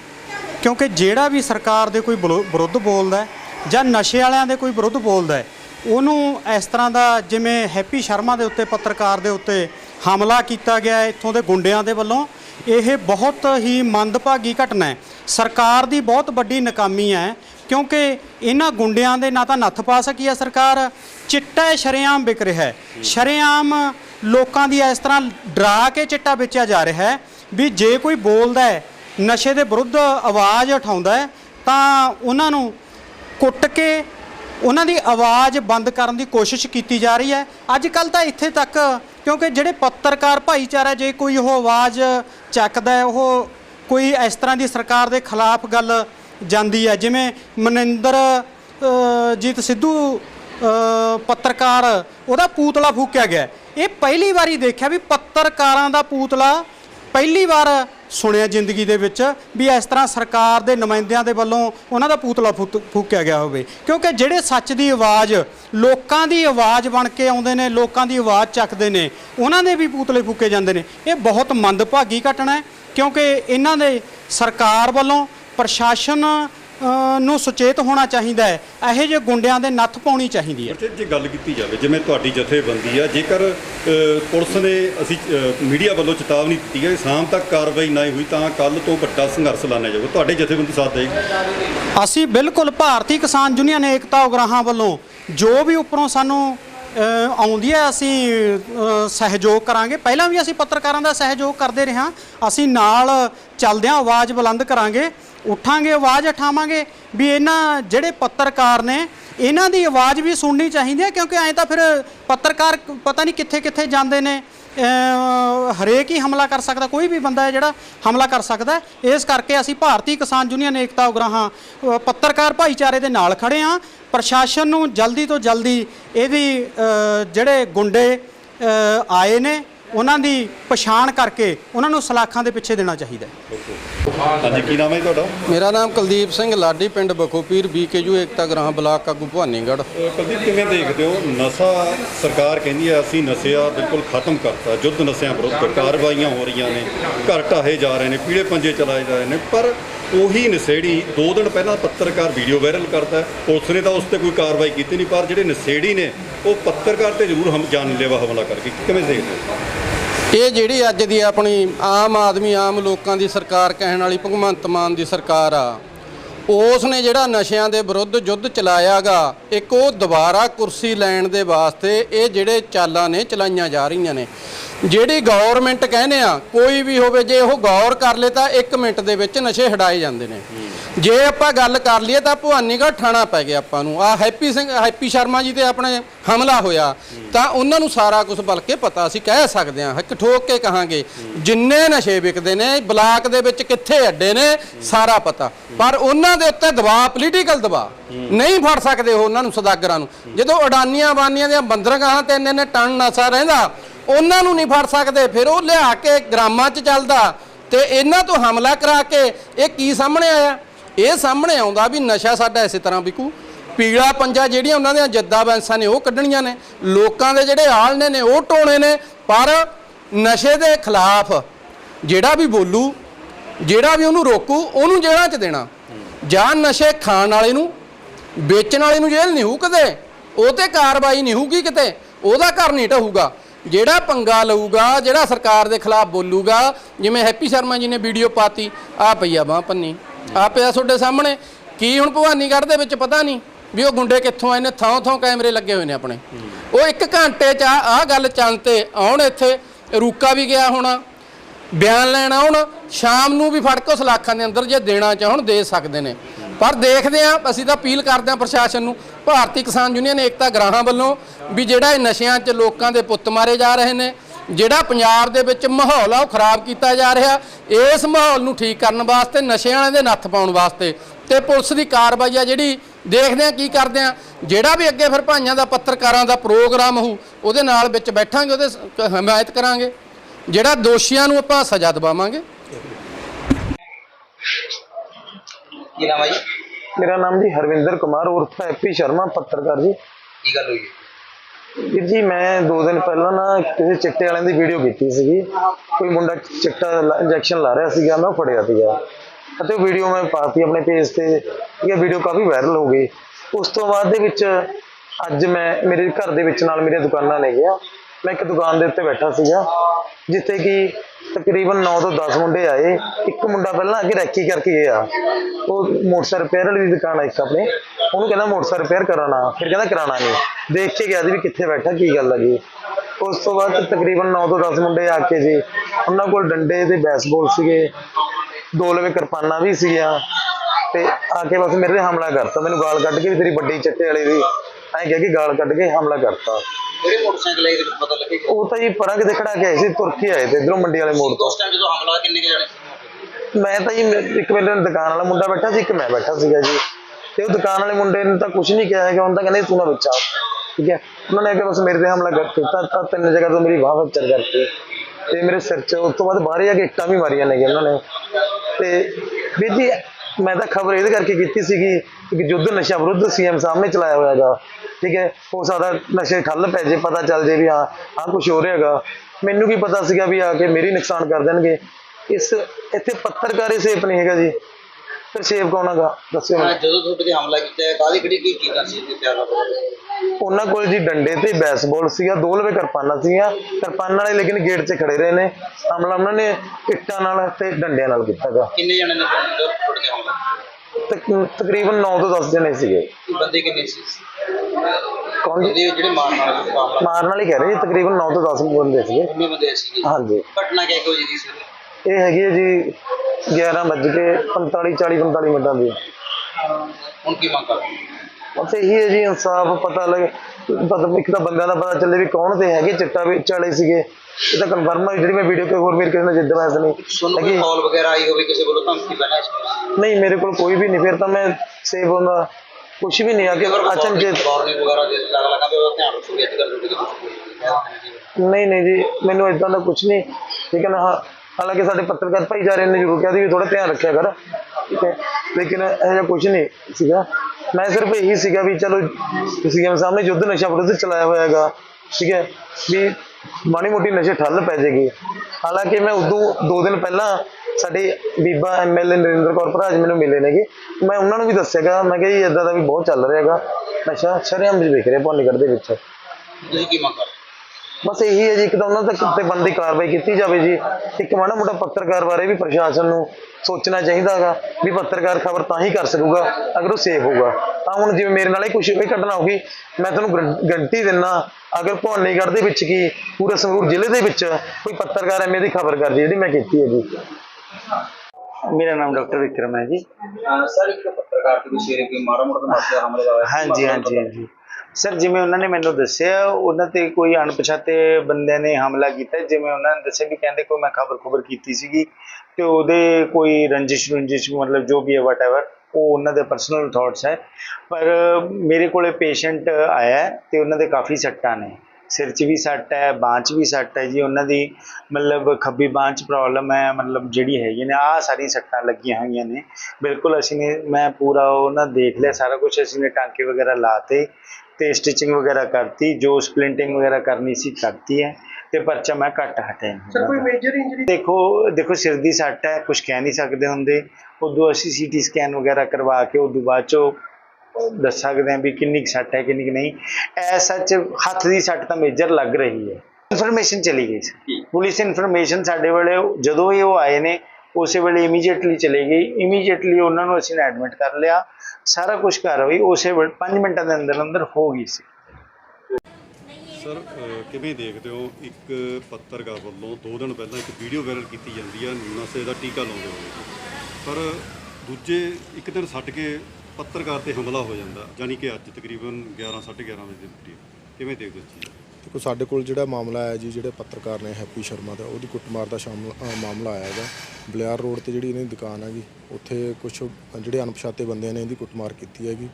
ਕਿਉਂਕਿ ਜਿਹੜਾ ਵੀ ਸਰਕਾਰ ਦੇ ਕੋਈ ਵਿਰੋ- ਵਿਰੁੱਧ ਬੋਲਦਾ ਜਾਂ ਨਸ਼ੇ ਵਾਲਿਆਂ ਦੇ ਕੋਈ ਵਿਰੁੱਧ ਬੋਲਦਾ ਉਹਨੂੰ ਇਸ ਤਰ੍ਹਾਂ ਦਾ ਜਿਵੇਂ ਹੈਪੀ ਸ਼ਰਮਾ ਦੇ ਉੱਤੇ, ਪੱਤਰਕਾਰ ਦੇ ਉੱਤੇ ਹਮਲਾ ਕੀਤਾ ਗਿਆ ਇੱਥੋਂ ਦੇ ਗੁੰਡਿਆਂ ਦੇ ਵੱਲੋਂ, ਇਹ ਬਹੁਤ ਹੀ ਮੰਦਭਾਗੀ ਘਟਨਾ ਹੈ। ਸਰਕਾਰ ਦੀ ਬਹੁਤ ਵੱਡੀ ਨਾਕਾਮੀ ਹੈ ਕਿਉਂਕਿ ਇਹਨਾਂ ਗੁੰਡਿਆਂ ਦੇ ਨਾ ਤਾਂ ਨੱਥ ਪਾ ਸਕੀ ਹੈ ਸਰਕਾਰ ਚਿੱਟਾ ਸ਼ਰੇਆਮ ਵਿਕ ਰਿਹਾ ਹੈ। ਸ਼ਰੇਆਮ ਲੋਕਾਂ ਦੀ ਇਸ ਤਰ੍ਹਾਂ ਡਰਾ ਕੇ ਚਿੱਟਾ ਵੇਚਿਆ ਜਾ ਰਿਹਾ ਹੈ ਵੀ ਜੇ ਕੋਈ ਬੋਲਦਾ ਹੈ ਨਸ਼ੇ ਦੇ ਵਿਰੁੱਧ ਆਵਾਜ਼ ਉਠਾਉਂਦਾ ਹੈ ਤਾਂ ਉਹਨਾਂ ਨੂੰ ਕੁੱਟ ਕੇ ਉਹਨਾਂ ਦੀ ਆਵਾਜ਼ ਬੰਦ ਕਰਨ ਦੀ ਕੋਸ਼ਿਸ਼ ਕੀਤੀ ਜਾ ਰਹੀ ਹੈ। ਅੱਜ ਕੱਲ ਤਾਂ ਇੱਥੇ ਤੱਕ ਕਿਉਂਕਿ ਜਿਹੜੇ ਪੱਤਰਕਾਰ ਭਾਈਚਾਰਾ ਜੇ ਕੋਈ ਉਹ ਆਵਾਜ਼ ਚੱਕਦਾ ਹੈ ਉਹ ਕੋਈ ਇਸ ਤਰ੍ਹਾਂ ਦੀ ਸਰਕਾਰ ਦੇ ਖਿਲਾਫ ਗੱਲ ਜਾਂਦੀ ਹੈ। ਜਿਵੇਂ ਮਨਿੰਦਰ ਜੀਤ ਸਿੱਧੂ ਪੱਤਰਕਾਰ, ਉਹਦਾ ਪੂਤਲਾ ਫੂਕਿਆ ਗਿਆ। ਇਹ ਪਹਿਲੀ ਵਾਰੀ ਦੇਖਿਆ ਵੀ ਪੱਤਰਕਾਰਾਂ ਦਾ ਪੂਤਲਾ ਪਹਿਲੀ ਵਾਰ ਸੁਣਿਆ ਜ਼ਿੰਦਗੀ ਦੇ ਵਿੱਚ ਵੀ ਇਸ ਤਰ੍ਹਾਂ ਸਰਕਾਰ ਦੇ ਨੁਮਾਇੰਦਿਆਂ ਦੇ ਵੱਲੋਂ ਉਹਨਾਂ ਦਾ ਪੂਤਲਾ ਫੂਤ- ਫੂਕਿਆ ਗਿਆ ਹੋਵੇ। ਕਿਉਂਕਿ ਜਿਹੜੇ ਸੱਚ ਦੀ ਆਵਾਜ਼, ਲੋਕਾਂ ਦੀ ਆਵਾਜ਼ ਬਣ ਕੇ ਆਉਂਦੇ ਨੇ, ਲੋਕਾਂ ਦੀ ਆਵਾਜ਼ ਚੱਕਦੇ ਨੇ, ਉਹਨਾਂ ਦੇ ਵੀ ਪੂਤਲੇ ਫੂਕੇ ਜਾਂਦੇ ਨੇ। ਇਹ ਬਹੁਤ ਮੰਦਭਾਗੀ ਘਟਨਾ ਹੈ, ਕਿਉਂਕਿ ਇਹਨਾਂ ਦੇ ਸਰਕਾਰ ਵੱਲੋਂ ਪ੍ਰਸ਼ਾਸਨ ਨੂੰ ਸੁਚੇਤ ਹੋਣਾ ਚਾਹੀਦਾ ਹੈ। ਇਹੋ ਜਿਹੇ ਗੁੰਡਿਆਂ ਦੇ ਨੱਥ ਪਾਉਣੀ ਚਾਹੀਦੀ ਹੈ। ਜੇ ਗੱਲ ਕੀਤੀ ਜਾਵੇ ਜਿਵੇਂ ਤੁਹਾਡੀ ਜਥੇਬੰਦੀ ਆ ਜੇਕਰ ਪੁਲਿਸ ਨੇ ਅਸੀਂ ਮੀਡੀਆ ਵੱਲੋਂ ਚੇਤਾਵਨੀ ਦਿੱਤੀ ਹੈ ਸ਼ਾਮ ਤੱਕ ਕਾਰਵਾਈ ਨਾ ਹੋਈ ਤਾਂ ਕੱਲ ਤੋਂ ਵੱਡਾ ਸੰਘਰਸ਼ ਲਾਣਾ ਜਾਊਗਾ। ਤੁਹਾਡੇ ਜਥੇਬੰਦੀ ਸਾਥ ਦੇਗੀ ਅਸੀਂ ਬਿਲਕੁਲ ਭਾਰਤੀ ਕਿਸਾਨ ਯੂਨੀਅਨ ਏਕਤਾ ਉਗਰਾਹਾਂ ਵੱਲੋਂ ਜੋ ਵੀ ਉੱਪਰੋਂ ਸਾਨੂੰ ਆਉਂਦੀ ਹੈ, ਅਸੀਂ ਸਹਿਯੋਗ ਕਰਾਂਗੇ। ਪਹਿਲਾਂ ਵੀ ਅਸੀਂ ਪੱਤਰਕਾਰਾਂ ਦਾ ਸਹਿਯੋਗ ਕਰਦੇ ਰਹੇ ਹਾਂ। ਅਸੀਂ ਨਾਲ ਚੱਲਦਿਆਂ ਆਵਾਜ਼ ਬੁਲੰਦ ਕਰਾਂਗੇ। ਉੱਠਾਂਗੇ, ਆਵਾਜ਼ ਉਠਾਵਾਂਗੇ ਵੀ ਇਹਨਾਂ ਜਿਹੜੇ ਪੱਤਰਕਾਰ ਨੇ, ਇਹਨਾਂ ਦੀ ਆਵਾਜ਼ ਵੀ ਸੁਣਨੀ ਚਾਹੀਦੀ ਹੈ, ਕਿਉਂਕਿ ਐਂ ਤਾਂ ਫਿਰ ਪੱਤਰਕਾਰ ਪਤਾ ਨਹੀਂ ਕਿੱਥੇ ਕਿੱਥੇ ਜਾਂਦੇ ਨੇ। ਹਰੇਕ ਹੀ ਹਮਲਾ ਕਰ ਸਕਦਾ, ਕੋਈ ਵੀ ਬੰਦਾ ਹੈ ਜਿਹੜਾ ਹਮਲਾ ਕਰ ਸਕਦਾ ਇਸ ਕਰਕੇ ਅਸੀਂ ਭਾਰਤੀ ਕਿਸਾਨ ਯੂਨੀਅਨ ਏਕਤਾ ਉਗਰਾਹਾਂ ਪੱਤਰਕਾਰ ਭਾਈਚਾਰੇ ਦੇ ਨਾਲ ਖੜੇ ਹਾਂ। ਪ੍ਰਸ਼ਾਸਨ ਨੂੰ ਜਲਦੀ ਤੋਂ ਜਲਦੀ ਇਹਦੀ ਜਿਹੜੇ ਗੁੰਡੇ ਆਏ ਨੇ ਉਹਨਾਂ ਦੀ ਪਛਾਣ ਕਰਕੇ ਉਹਨਾਂ ਨੂੰ ਸਲਾਖਾਂ ਦੇ ਪਿੱਛੇ ਦੇਣਾ ਚਾਹੀਦਾ ਹੈ। ਹਾਂਜੀ ਕੀ ਨਾਮ ਹੈ ਜੀ ਤੁਹਾਡਾ? ਮੇਰਾ ਨਾਮ ਕੁਲਦੀਪ ਸਿੰਘ ਲਾਡੀ ਪਿੰਡ ਬਖੋਪੀਰ ਬੀਕੇਯੂ ਏਕਤਾ ਗ੍ਰਾਮ ਬਲਾਕ ਆਗੂ ਭਵਾਨੀਗੜ੍ਹ। ਅਹ ਕੁਲਦੀਪ ਕਿਵੇਂ ਦੇਖਦੇ ਹੋ? ਨਸ਼ਾ ਸਰਕਾਰ ਕਹਿੰਦੀ ਹੈ ਅਸੀਂ ਨਸ਼ਾ ਬਿਲਕੁਲ ਖਤਮ ਕਰਤਾ ਯੁੱਧ ਨਸ਼ਿਆਂ ਵਿਰੁੱਧ ਕਾਰਵਾਈਆਂ ਹੋ ਰਹੀਆਂ ਨੇ ਘਰ ਢਾਹੇ ਜਾ ਰਹੇ ਨੇ ਪੀਲੇ ਪੰਜੇ ਚਲਾਏ ਜਾ ਰਹੇ ਨੇ ਪਰ ਉਹੀ ਨਸ਼ੇੜੀ ਦੋ ਦਿਨ ਪਹਿਲਾਂ ਪੱਤਰਕਾਰ ਵੀਡੀਓ ਵਾਇਰਲ ਕਰਦਾ ਹੈ। ਪੁਲਿਸ ਨੇ ਤਾਂ ਉਸ ਤੇ ਕੋਈ ਕਾਰਵਾਈ ਕੀਤੀ ਨਹੀਂ, ਪਰ ਜਿਹੜੇ ਨਸ਼ੇੜੀ ਨੇ, ਉਹ ਪੱਤਰਕਾਰ ਤੇ ਜ਼ਰੂਰ ਹਮ, ਜਾਨਲੇਵਾ ਹਮਲਾ ਕਰਕੇ ਕਿਵੇਂ ਦੇਖਦੇ ਇਹ ਜਿਹੜੀ ਅੱਜ ਦੀ ਆਪਣੀ ਆਮ ਆਦਮੀ, ਆਮ ਲੋਕਾਂ ਦੀ ਸਰਕਾਰ ਕਹਿਣ ਵਾਲੀ ਭਗਵੰਤ ਮਾਨ ਦੀ ਸਰਕਾਰ ਆ ਉਸ ਨੇ ਜਿਹੜਾ ਨਸ਼ਿਆਂ ਦੇ ਵਿਰੁੱਧ ਯੁੱਧ ਚਲਾਇਆਗਾ, ਇੱਕ ਉਹ ਦੁਬਾਰਾ ਕੁਰਸੀ ਲੈਣ ਦੇ ਵਾਸਤੇ ਇਹ ਜਿਹੜੇ ਚਾਲਾਂ ਨੇ ਚਲਾਈਆਂ ਜਾ ਰਹੀਆਂ ਨੇ ਜਿਹੜੀ ਗਵਰਨਮੈਂਟ ਕਹਿੰਦੇ ਆ ਕੋਈ ਵੀ ਹੋਵੇ ਜੇ ਉਹ ਗੌਰ ਕਰ ਲੇ ਤਾਂ 1 ਮਿੰਟ ਦੇ ਵਿੱਚ ਨਸ਼ੇ ਹਟਾਏ ਜਾਂਦੇ ਨੇ। ਜੇ ਆਪਾਂ ਗੱਲ ਕਰ ਲਈਏ ਤਾਂ ਭਵਾਨੀਗੜ੍ਹ ਠਾਣਾ ਪੈ ਗਿਆ ਆਪਾਂ ਨੂੰ। ਆ ਹੈਪੀ ਸਿੰਘ ਹੈਪੀ ਸ਼ਰਮਾ ਜੀ ਤੇ ਆਪਣੇ ਹਮਲਾ ਹੋਇਆ। ਤਾਂ ਉਹਨਾਂ ਨੂੰ ਸਾਰਾ ਕੁਝ ਬਲਕਿ ਪਤਾ ਅਸੀਂ ਕਹਿ ਸਕਦੇ ਹਾਂ ਇੱਕ ਠੋਕ ਕੇ ਕਹਾਂਗੇ ਜਿੰਨੇ ਨਸ਼ੇ ਵਿਕਦੇ ਨੇ ਬਲਾਕ ਦੇ ਵਿੱਚ ਕਿੱਥੇ ਅੱਡੇ ਨੇ ਸਾਰਾ ਪਤਾ। ਪਰ ਉਹਨਾਂ ਦੇ ਉੱਤੇ ਦਬਾਅ ਪੋਲੀਟੀਕਲ ਦਬਾਅ ਨਹੀਂ ਫੜ ਸਕਦੇ ਉਹ ਉਹਨਾਂ ਨੂੰ ਸਦਾਗਰਾਂ ਨੂੰ। ਜਦੋਂ ਅਡਾਨੀਆਂ ਬਾਨੀਆਂ ਦੀਆਂ ਬੰਦਰਗਾਹਾਂ ਤੇ ਇੰਨੇ ਨੇ ਟਨ ਨਸ਼ਾ ਰਹਿੰਦਾ ਉਹਨਾਂ ਨੂੰ ਨਹੀਂ ਫੜ ਸਕਦੇ। ਫਿਰ ਉਹ ਲਿਆ ਕੇ ਗ੍ਰਾਮਾਂ 'ਚ ਚੱਲਦਾ ਤੇ ਇਹਨਾਂ ਤੋਂ ਹਮਲਾ ਕਰਾ ਕੇ ਇਹ ਕੀ ਸਾਹਮਣੇ ਆਇਆ? ਇਹ ਸਾਹਮਣੇ ਆਉਂਦਾ ਵੀ ਨਸ਼ਾ ਸਾਡਾ ਇਸੇ ਤਰ੍ਹਾਂ ਵਿਕੂ। ਪੀਲਾ ਪੰਜਾ ਜਿਹੜੀਆਂ ਉਹਨਾਂ ਦੀਆਂ ਜੱਦਾ ਬੈਂਸਾਂ ਨੇ, ਉਹ ਕੱਢਣੀਆਂ ਨੇ। ਲੋਕਾਂ ਦੇ ਜਿਹੜੇ ਆਲਣੇ ਨੇ ਉਹ ਟੋਣੇ ਨੇ। ਪਰ ਨਸ਼ੇ ਦੇ ਖਿਲਾਫ ਜਿਹੜਾ ਵੀ ਬੋਲੂ, ਜਿਹੜਾ ਵੀ ਉਹਨੂੰ ਰੋਕੂ, ਉਹਨੂੰ ਜੇਲ੍ਹਾਂ 'ਚ ਦੇਣਾ। ਜਾਂ ਨਸ਼ੇ ਖਾਣ ਵਾਲੇ ਨੂੰ, ਵੇਚਣ ਵਾਲੇ ਨੂੰ ਜੇਲ੍ਹ ਨਹੀਂ ਹੋਊ ਕਦੇ। ਉਹ ਤੇ ਕਾਰਵਾਈ ਨਹੀਂ ਹੋਊਗੀ ਕਿਤੇ। ਉਹਦਾ ਘਰ ਨਹੀਂ ਢਹੂਗਾ ਜਿਹੜਾ ਪੰਗਾ ਲਊਗਾ, ਜਿਹੜਾ ਸਰਕਾਰ ਦੇ ਖਿਲਾਫ ਬੋਲੂਗਾ, ਜਿਵੇਂ ਹੈਪੀ ਸ਼ਰਮਾ ਜੀ ਨੇ ਵੀਡੀਓ ਪਾਤੀ ਆ ਪਈਆ ਬਾਹ ਪੰਨੀ। ਆ ਪਿਆ ਤੁਹਾਡੇ ਸਾਹਮਣੇ। ਕੀ ਹੁਣ ਭਵਾਨੀਗੜ੍ਹ ਦੇ ਵਿੱਚ ਪਤਾ ਨਹੀਂ ਵੀ ਉਹ ਗੁੰਡੇ ਕਿੱਥੋਂ ਆਏ ਨੇ ਥਾਂ ਥਾਂ ਕੈਮਰੇ ਲੱਗੇ ਹੋਏ ਨੇ ਆਪਣੇ। ਉਹ ਇੱਕ ਘੰਟੇ 'ਚ ਆ ਆਹ ਗੱਲ ਚੰਨ ਤੇ ਆਉਣ ਇੱਥੇ, ਰੂਕਾ ਵੀ ਗਿਆ ਹੋਣਾ, ਬਿਆਨ ਲੈਣ ਆਉਣ, ਸ਼ਾਮ ਨੂੰ ਵੀ ਫੜ ਕੇ ਸਲਾਖਾਂ ਦੇ ਅੰਦਰ ਜੇ ਦੇਣਾ ਚਾਹਣ, ਦੇ ਸਕਦੇ ਨੇ। ਪਰ ਦੇਖਦੇ ਆ ਅਸੀਂ ਤਾਂ ਅਪੀਲ ਕਰਦੇ ਆ ਪ੍ਰਸ਼ਾਸਨ ਨੂੰ ਭਾਰਤੀ ਕਿਸਾਨ ਯੂਨੀਅਨ ਏਕਤਾ ਗ੍ਰਾਹਾਂ ਵੱਲੋਂ ਵੀ ਜਿਹੜਾ ਇਹ ਨਸ਼ਿਆਂ 'ਚ ਲੋਕਾਂ ਦੇ ਪੁੱਤ ਮਾਰੇ ਜਾ ਰਹੇ ਨੇ, ਜਿਹੜਾ ਪੰਜਾਬ ਦੇ ਵਿੱਚ ਮਾਹੌਲ ਆ ਉਹ ਖਰਾਬ ਕੀਤਾ ਜਾ ਰਿਹਾ, ਇਸ ਮਾਹੌਲ ਨੂੰ ਠੀਕ ਕਰਨ ਵਾਸਤੇ, ਨਸ਼ਿਆਂ ਵਾਲਿਆਂ ਦੇ ਨੱਥ ਪਾਉਣ ਵਾਸਤੇ ਤੇ ਪੁਲਿਸ ਦੀ ਕਾਰਵਾਈ ਆ ਜਿਹੜੀ, ਦੇਖਦੇ ਆ ਕੀ ਕਰਦੇ ਆ ਜਿਹੜਾ ਵੀ ਅੱਗੇ ਫਿਰ ਭਾਈਆਂ ਦਾ ਪੱਤਰਕਾਰਾਂ ਦਾ ਪ੍ਰੋਗਰਾਮ ਹੋਊ, ਉਹਦੇ ਨਾਲ ਵਿੱਚ ਬੈਠਾਂਗੇ, ਉਹਦੇ ਸ- ਹਮਾਇਤ ਕਰਾਂਗੇ। ਜਿਹੜਾ ਦੋਸ਼ੀਆਂ ਨੂੰ ਆਪਾਂ ਸਜ਼ਾ ਦਿਵਾਵਾਂਗੇ। ਕੀ ਨਾਮ ਹੈ ਜੀ? ਮੇਰਾ ਨਾਮ ਜੀ ਹਰਵਿੰਦਰ ਕੁਮਾਰ ਉਰਫ ਹੈਪੀ ਸ਼ਰਮਾ ਪੱਤਰਕਾਰ ਜੀ। ਕੀ ਗੱਲ ਹੋਈ? ਵੀਰ ਜੀ ਮੈਂ ਦੋ ਦਿਨ ਪਹਿਲਾਂ ਨਾ ਕਿਸੇ ਚਿੱਟੇ ਵਾਲਿਆਂ ਦੀ ਵੀਡੀਓ ਕੀਤੀ ਸੀਗੀ। ਕੋਈ ਮੁੰਡਾ ਚਿੱਟਾ ਇੰਜੈਕਸ਼ਨ ਲਾ ਰਿਹਾ ਸੀਗਾ ਮੈਂ ਉਹ ਫੜਿਆ ਸੀਗਾ। ਅਤੇ ਉਹ ਵੀਡੀਓ ਮੈਂ ਪਾਤੀ ਆਪਣੇ ਪੇਜ ਤੇ ਇਹ ਵੀਡੀਓ ਕਾਫੀ ਵਾਇਰਲ ਹੋ ਗਈ। ਉਸ ਤੋਂ ਬਾਅਦ ਦੇ ਵਿੱਚ ਅੱਜ ਮੈਂ ਮੇਰੇ ਘਰ ਦੇ ਵਿੱਚ ਨਾਲ ਮੇਰੀਆਂ ਦੁਕਾਨਾਂ ਨੇ ਗਿਆ। ਮੈਂ ਇੱਕ ਦੁਕਾਨ ਦੇ ਉੱਤੇ ਬੈਠਾ ਸੀਗਾ, ਜਿੱਥੇ ਕਿ ਤਕਰੀਬਨ 9 ਤੋਂ 10 ਮੁੰਡੇ ਆਏ। ਇੱਕ ਮੁੰਡਾ ਪਹਿਲਾਂ ਅੱਗੇ ਰੈਕੀ ਕਰਕੇ ਗਿਆ। ਉਹ ਮੋਟਰਸਾਈਕਲ ਰਿਪੇਅਰ ਵਾਲੀ ਦੁਕਾਨ ਆ ਇੱਕ ਆਪਣੇ। ਉਹਨੂੰ ਕਹਿੰਦਾ ਮੋਟਰਸਾਈਕਲ ਰਿਪੇਅਰ ਕਰਾਣਾ ਫਿਰ ਕਹਿੰਦਾ ਕਰਾਣਾ ਨਹੀਂ। ਦੇਖ ਕੇ ਗਿਆ ਸੀ ਵੀ ਕਿੱਥੇ ਬੈਠਾ, ਕੀ ਗੱਲ ਹੈ ਜੀ। ਉਸ ਤੋਂ ਬਾਅਦ ਤਕਰੀਬਨ 9 ਤੋਂ 10 ਮੁੰਡੇ ਆ ਕੇ ਜੀ, ਉਹਨਾਂ ਕੋਲ ਡੰਡੇ ਤੇ ਬੈਸਬਾਲ ਸੀਗੇ। ਦੋ ਲਵੇ ਕਿਰਪਾਨਾਂ ਵੀ ਸੀਗੀਆਂ। ਤੇ ਆ ਕੇ ਬਸ ਮੇਰੇ ਤੇ ਹਮਲਾ ਕਰਤਾ। ਮੈਨੂੰ ਗਾਲ ਕੱਢ ਕੇ ਵੀ ਤੇਰੀ ਵੱਡੀ ਚੱਟੇ ਵਾਲੀ ਦੀ। ਐਂ ਕਿਹਾ ਕਿ ਗਾਲ ਕੱਢ ਕੇ ਹਮਲਾ ਕਰਤਾ। ਕਿਹੜੇ ਮੋਟਰਸਾਈਕਲ ਇਹਦੇ ਵਿੱਚ ਪਤਾ ਲੱਗੇਗਾ ਉਹ ਤਾਂ ਜੀ ਪਰਾਂ ਕਿਤੇ ਖੜਾ ਕੇ ਆਏ ਸੀ ਤੁਰ ਕੇ ਆਏ ਤੇ ਇਧਰੋਂ ਮੰਡੀ ਵਾਲੇ ਮੋੜ ਤੋਂ। ਉਸ ਟਾਈਮ ਜਦੋਂ ਹਮਲਾ ਕਿੰਨੇ ਕੁ ਜਣੇ? ਮੈਂ ਤਾਂ ਜੀ ਮੇ- ਇੱਕ ਮੇਰੇ ਨਾਲ ਦੁਕਾਨ ਵਾਲਾ ਮੁੰਡਾ ਬੈਠਾ ਸੀ ਇੱਕ ਮੈਂ ਬੈਠਾ ਸੀਗਾ ਜੀ। ਤੇ ਉਹ ਦੁਕਾਨ ਵਾਲੇ ਮੁੰਡੇ ਨੇ ਤਾਂ ਕੁਝ ਨਹੀਂ ਕਿਹਾ ਹੈਗਾ ਉਹਨਾਂ ਤਾਂ ਕਹਿੰਦੇ ਤੂੰ ਨਾ ਬੱਚਾ ਠੀਕ ਹੈ? ਉਹਨਾਂ ਨੇ ਆ ਕੇ ਬਸ ਮੇਰੇ ਤੇ ਹਮਲਾ ਕਰ ਦਿੱਤਾ ਤਾਂ ਤਿੰਨ ਜਗ੍ਹਾ ਤੋਂ ਮੇਰੀ ਬਾਹ ਫੈਕਚਰ ਕਰਤੀ ਤੇ ਮੇਰੇ ਸਿਰ 'ਚ ਉਸ ਤੋਂ ਬਾਅਦ ਬਾਹਰ ਹੀ ਆ ਕੇ ਇੱਟਾਂ ਵੀ ਮਾਰੀਆਂ ਨੇ ਉਹਨਾਂ ਨੇ। ਤੇ ਵੀਰ ਜੀ ਮੈਂ ਤਾਂ ਖਬਰ ਇਹਦੇ ਕਰਕੇ ਕੀਤੀ ਸੀਗੀ ਕਿ ਯੁੱਧ ਨਸ਼ਾ ਵਿਰੁੱਧ ਸੀਐਮ ਸਾਹਮਣੇ ਚਲਾਇਆ ਹੋਇਆ ਹੈਗਾ। ਠੀਕ ਹੈ ਹੋ ਸਕਦਾ ਨਸ਼ੇ ਠੱਲ ਪੈ ਜੇ ਪਤਾ ਚੱਲ ਜੇ ਵੀ ਹਾਂ ਆਹ ਕੁਝ ਹੋ ਰਿਹਾ ਹੈਗਾ। ਮੈਨੂੰ ਕੀ ਪਤਾ ਸੀਗਾ ਵੀ ਆ ਕੇ ਮੇਰੀ ਨੁਕਸਾਨ ਕਰ ਦੇਣਗੇ। ਇਸ ਇੱਥੇ ਪੱਤਰਕਾਰੀ ਸੇਫ ਨਹੀਂ ਹੈਗਾ ਜੀ। ਫਿਰ ਸੇਫ ਕੌਣ ਹੈਗਾ? ਦੱਸਿਓ। ਜਦੋਂ ਤੁਹਾਡੇ ਤੇ ਹਮਲਾ ਕੀਤਾ ਹੈ ਕਾਹਦੀ ਕਿਹੜੀ ਕੀ ਚੀਜ਼ਾਂ ਸੀ ਤੇ ਤਿਆਰ ਉਹਨਾਂ ਕੋਲ ਜੀ ਡੰਡੇ ਤੇ ਬੈਸਬਾਲ ਸੀਗਾ ਦੋ ਲਵੇ ਕਿਰਪਾਨਾਂ ਸੀਗੀਆਂ। ਕਿਰਪਾਨਾਂ ਵਾਲੇ ਲੇਕਿਨ ਗੇਟ 'ਚ ਖੜੇ ਰਹੇ ਨੇ। ਹਮਲਾ ਉਹਨਾਂ ਨੇ ਇੱਟਾਂ ਨਾਲ ਤੇ ਡੰਡਿਆਂ ਨਾਲ ਕੀਤਾ ਗਾ ਕਿੰਨੇ ਜਣੇ ਨੇ ਤੁਹਾਡੇ ਹਮਲਾ ਤਕਰੀਬਨ 9 ਤੋਂ 10 ਜਣੇ ਸੀਗੇ। ਬੰਦੇ ਕਿੰਨੇ ਸੀ? ਕੌਣ ਜਿਹੜੇ ਜਿਹੜੇ ਮਾਰਨ ਵਾਲੇ ਮਾਰਨ ਵਾਲੇ। ਕਹਿ ਰਹੇ ਜੀ ਤਕਰੀਬਨ 9 ਤੋਂ 10 ਬੰਦੇ ਸੀਗੇ। ਕਿੰਨੇ ਬੰਦੇ ਸੀ ਹਾਂਜੀ। ਘਟਨਾ ਕਿਹ ਕੋ ਜੀ ਸੀ? ਇਹ ਹੈਗੀ ਹੈ ਜੀ 11 ਵੱਜ ਕੇ 45 40 45 ਮਿੰਟਾਂ ਦੀ। ਹੁਣ ਕੀ ਮੰਗ ਕਰਦੇ? ਬਸ ਇਹੀ ਹੈ ਜੀ ਇਨਸਾਫ ਪਤਾ ਲੱਗੇ ਪਤਾ ਇੱਕ ਤਾਂ ਬੰਦਿਆਂ ਦਾ ਪਤਾ ਚੱਲੇ ਵੀ ਕੌਣ ਤੇ ਹੈਗੇ ਚਿੱਟਾ ਵੇਚ ਵਾਲੇ ਸੀਗੇ। ਇਹ ਤਾਂ ਕਨਫਰਮ ਹੈ ਜਿਹੜੀ ਮੈਂ ਵੀਡੀਓ ਕੋਈ ਹੋਰ ਮੇਰੇ ਕਿਸੇ ਨੇ ਜਿੱਦ ਵੈਸ ਨਹੀਂ। ਤੁਹਾਨੂੰ ਕੋਈ ਕਾਲ ਵਗੈਰਾ ਆਈ ਹੋਵੇ ਕਿਸੇ ਵੱਲੋਂ ਧਮਕੀ ਪਹਿਲਾਂ ਇਸ ਨਹੀਂ ਮੇਰੇ ਕੋਲ ਕੋਈ ਵੀ ਨਹੀਂ ਫਿਰ ਤਾਂ ਮੈਂ ਸੇਵ ਹੁੰਦਾ ਕੁਝ ਵੀ ਨਹੀਂ ਆ ਕੇ ਵਾਰਨਿੰਗ ਵਗੈਰਾ ਦੇ ਲੱਗ ਲੱਗਾ ਤੇ ਉਹਦਾ ਧਿਆਨ ਰੱਖੋਗੇ ਅੱਜ ਕੱਲ੍ਹ ਤੁਹਾਡੇ ਕੋਲ ਨਹੀਂ ਨਹੀਂ ਜੀ ਮੈਨੂੰ ਇਦਾਂ ਦਾ ਕੁਝ ਨਹੀਂ। ਠੀਕ ਹੈ ਨਾ ਹਾਂ। ਹਾਲਾਂਕਿ ਸਾਡੇ ਪੱਤਰਕਾਰ ਭਾਈਚਾਰੇ ਨੇ, ਜ਼ਰੂਰ ਕਿਹਾ ਸੀ ਵੀ ਥੋੜਾ ਧਿਆਨ ਰੱਖਿਆ ਕਰ। ਠੀਕ ਹੈ। ਲੇਕਿਨ ਇਹੋ ਜਿਹਾ ਕੁਝ ਨਹੀਂ ਸੀਗਾ। ਮੈਂ ਸਿਰਫ ਇਹੀ ਸੀਗਾ ਵੀ ਚਲੋ ਸੀਐਮ ਸਾਹਮਣੇ ਯੁੱਧ ਨਸ਼ਾ ਵਿਰੁੱਧ ਚਲਾਇਆ ਹੋਇਆ ਹੈਗਾ, ਠੀਕ ਹੈ, ਵੀ ਮਾੜੀ ਮੋਟੀ ਨਸ਼ੇ ਠੱਲ ਪੈ ਜਾਏਗੀ। ਹਾਲਾਂਕਿ ਮੈਂ ਉਦੋਂ, ਦੋ ਦਿਨ ਪਹਿਲਾਂ ਸਾਡੇ ਬੀਬਾ ਐਮਐਲਏ ਨਰਿੰਦਰ ਕੌਰ ਭਰਾਜ ਮੈਨੂੰ ਮਿਲੇ ਨੇਗੇ। ਮੈਂ ਉਹਨਾਂ ਨੂੰ ਵੀ ਦੱਸਿਆਗਾ ਮੈਂ ਕਿਹਾ ਜੀ ਇਦਾਂ ਦਾ ਵੀ ਬਹੁਤ ਚੱਲ ਰਿਹਾ ਹੈਗਾ। ਨਸ਼ਾ ਸ਼ਰੇਆਮ ਵਿੱਚ ਵਿਕ ਰਿਹਾ, ਭਵਾਨੀਗੜ੍ਹ ਦੇ ਵਿੱਚ। ਤੁਸੀਂ ਕੀ ਮੰਗ ਬਸ ਇਹੀ ਹੈ ਜੀ ਇੱਕ ਤਾਂ ਉਹਨਾਂ ਤੱਕ ਤੇ ਬੰਦੀ ਕਾਰਵਾਈ ਕੀਤੀ ਜਾਵੇ ਜੀ। ਇੱਕ ਮਾੜਾ ਮੋਟਾ ਪੱਤਰਕਾਰ ਬਾਰੇ ਵੀ ਪ੍ਰਸ਼ਾਸਨ ਨੂੰ ਸੋਚਣਾ ਚਾਹੀਦਾ ਹੈਗਾ ਵੀ ਪੱਤਰਕਾਰ ਖਬਰ ਤਾਂ ਹੀ ਕਰ ਸਕੂਗਾ ਅਗਰ ਉਹ ਸੇਫ ਹੋਊਗਾ। ਆ ਹੁਣ ਜਿਵੇਂ ਮੇਰੇ ਨਾਲ ਹੀ ਕੁਝ ਵੀ ਘਟਨਾ ਹੋ ਗਈ ਮੈਂ ਤੁਹਾਨੂੰ ਗਰੰ- ਗਰੰਟੀ ਦਿੰਨਾ ਅਗਰ ਭਵਾਨੀਗੜ੍ਹ ਦੇ ਵਿੱਚ ਕੀ ਪੂਰੇ ਸੰਗਰੂਰ ਜ਼ਿਲ੍ਹੇ ਦੇ ਵਿੱਚ ਕੋਈ ਪੱਤਰਕਾਰ ਐਵੇਂ ਦੀ ਖਬਰ ਕਰਦੀ ਜਿਹੜੀ ਮੈਂ ਕੀਤੀ ਹੈ ਜੀ। ਮੇਰਾ ਨਾਮ ਡਾਕਟਰ ਵਿਕਰਮ ਹੈ ਜੀ। ਸਰ ਇੱਕ ਪੱਤਰਕਾਰ ਤੇ ਕੋਈ ਮਾੜਾ ਮੋਟਾ ਮਾਰਦਾ ਹਮਲਾ ਹਾਂਜੀ ਹਾਂਜੀ ਹਾਂਜੀ। ਸਰ, ਜਿਵੇਂ ਉਹਨਾਂ ਨੇ ਮੈਨੂੰ ਦੱਸਿਆ, ਉਹਨਾਂ ਤੇ ਕੋਈ ਅਣਪਛਾਤੇ ਬੰਦਿਆਂ ਨੇ ਹਮਲਾ ਕੀਤਾ। ਜਿਵੇਂ ਉਹਨਾਂ ਨੇ ਦੱਸਿਆ ਵੀ ਕਹਿੰਦੇ ਕੋਈ ਮੈਂ ਖਬਰ ਖਬਰ ਕੀਤੀ ਸੀਗੀ ਤੇ ਉਹਦੇ ਕੋਈ ਰੰਜਿਸ਼ ਰੰਜਿਸ਼ ਮਤਲਬ ਜੋ ਵੀ ਹੈ ਵਟਐਵਰ ਉਹ ਉਹਨਾਂ ਦੇ ਪਰਸਨਲ ਥਾਟਸ ਹੈ। ਪਰ ਮੇਰੇ ਕੋਲੇ ਪੇਸ਼ੈਂਟ ਆਇਆ ਹੈ ਤੇ ਉਹਨਾਂ ਦੇ ਕਾਫੀ ਸੱਟਾਂ ਨੇ। ਸਿਰ 'ਚ ਵੀ ਸੱਟ ਹੈ ਬਾਂਹ 'ਚ ਵੀ ਸੱਟ ਹੈ ਜੀ ਉਹਨਾਂ ਦੀ ਮਤਲਬ ਖੱਬੀ ਬਾਂਹ 'ਚ ਪ੍ਰੋਬਲਮ ਹੈ ਮਤਲਬ ਜਿਹੜੀ ਹੈਗੀ ਨੇ ਆਹ ਸਾਰੀ ਸੱਟਾਂ ਲੱਗੀਆਂ ਹੋਈਆਂ ਨੇ। ਬਿਲਕੁਲ ਅਸੀਂ ਨੇ ਮੈਂ ਪੂਰਾ ਉਹਨਾਂ ਦੇਖ ਲਿਆ ਸਾਰਾ ਕੁਝ ਅਸੀਂ ਨੇ ਟਾਂਕੇ ਵਗੈਰਾ ਲਾਤੇ ਤੇ ਸਟਿਚਿੰਗ ਵਗੈਰਾ ਕਰਤੀ ਜੋ ਸਪਲਿੰਟਿੰਗ ਵਗੈਰਾ ਕਰਨੀ ਸੀ ਕਰਤੀ ਹੈ ਤੇ ਪਰਚਾ ਮੈਂ ਕੱਟ ਹਟਿਆ ਸਰ ਕੋਈ ਮੇਜਰ ਇੰਜਰੀ ਦੇਖੋ ਦੇਖੋ ਸਿਰ ਦੀ ਸੱਟ ਹੈ ਕੁਝ ਕਹਿ ਨਹੀਂ ਸਕਦੇ ਹੁੰਦੇ। ਉਦੋਂ ਅਸੀਂ ਸੀਟੀ ਸਕੈਨ ਵਗੈਰਾ ਕਰਵਾ ਕੇ ਉਦੋਂ ਬਾਅਦ ਚੋਂ ਦੱਸ ਸਕਦੇ ਹਾਂ ਵੀ ਕਿੰਨੀ ਕੁ ਸੱਟ ਹੈ ਕਿੰਨੀ ਕੁ ਨਹੀਂ। ਐ ਸੱਚ ਹੱਥ ਦੀ ਸੱਟ ਤਾਂ ਮੇਜਰ ਲੱਗ ਰਹੀ ਹੈ। ਇਨਫੋਰਮੇਸ਼ਨ ਚਲੀ ਗਈ ਸੀ। ਪੁਲਿਸ ਇਨਫੋਰਮੇਸ਼ਨ ਸਾਡੇ ਵੇਲੇ ਜਦੋਂ ਹੀ ਉਹ ਆਏ ਨੇ ਉਸੇ ਵੇਲੇ ਇਮੀਡੀਏਟਲੀ ਚਲੇ ਗਈ। ਇਮੀਡੀਏਟਲੀ ਉਹਨਾਂ ਨੂੰ ਅਸੀਂ ਐਡਮਿਟ ਕਰ ਲਿਆ। ਸਾਰਾ ਕੁਝ ਕਾਰਵਾਈ ਉਸੇ ਵੇਲੇ 5 ਮਿੰਟਾਂ ਦੇ ਅੰਦਰ ਅੰਦਰ ਹੋ ਗਈ ਸੀ। ਸਰ ਕਿਵੇਂ ਦੇਖਦੇ ਹੋ? ਇੱਕ ਪੱਤਰਕਾਰ ਵੱਲੋਂ ਦੋ ਦਿਨ ਪਹਿਲਾਂ ਇੱਕ ਵੀਡੀਓ ਵਾਇਰਲ ਕੀਤੀ ਜਾਂਦੀ ਆ। ਨਸ਼ੇ ਦਾ ਟੀਕਾ ਲਾਉਂਦੇ ਹੋਏ। ਪਰ ਦੂਜੇ ਇੱਕ ਦਿਨ ਛੱਡ ਕੇ ਪੱਤਰਕਾਰ ਤੇ ਹਮਲਾ ਹੋ ਜਾਂਦਾ ਯਾਨੀ ਕਿ ਅੱਜ ਤਕਰੀਬਨ 11 11:30 ਵਜੇ ਦੇ ਕਰੀਬ ਕਿਵੇਂ ਦੇਖਦੇ ਹੋ ਇਸ ਦੇਖੋ ਸਾਡੇ ਕੋਲ ਜਿਹੜਾ ਮਾਮਲਾ ਆਇਆ ਜੀ ਜਿਹੜੇ ਪੱਤਰਕਾਰ ਨੇ ਹੈਪੀ ਸ਼ਰਮਾ ਦਾ ਉਹਦੀ ਕੁੱਟਮਾਰ ਦਾ ਸ਼ਾਮਲ ਅ, ਮਾਮਲਾ ਆਇਆ ਹੈਗਾ। ਬਲਿਆਰ ਰੋਡ ਤੇ ਜਿਹੜੀ ਇਹਨਾਂ ਦੀ ਦੁਕਾਨ ਹੈਗੀ ਉੱਥੇ ਕੁਝ ਜਿਹੜੇ ਅਣਪਛਾਤੇ ਬੰਦਿਆਂ ਨੇ ਇਹਦੀ ਕੁੱਟਮਾਰ ਕੀਤੀ ਹੈਗੀ।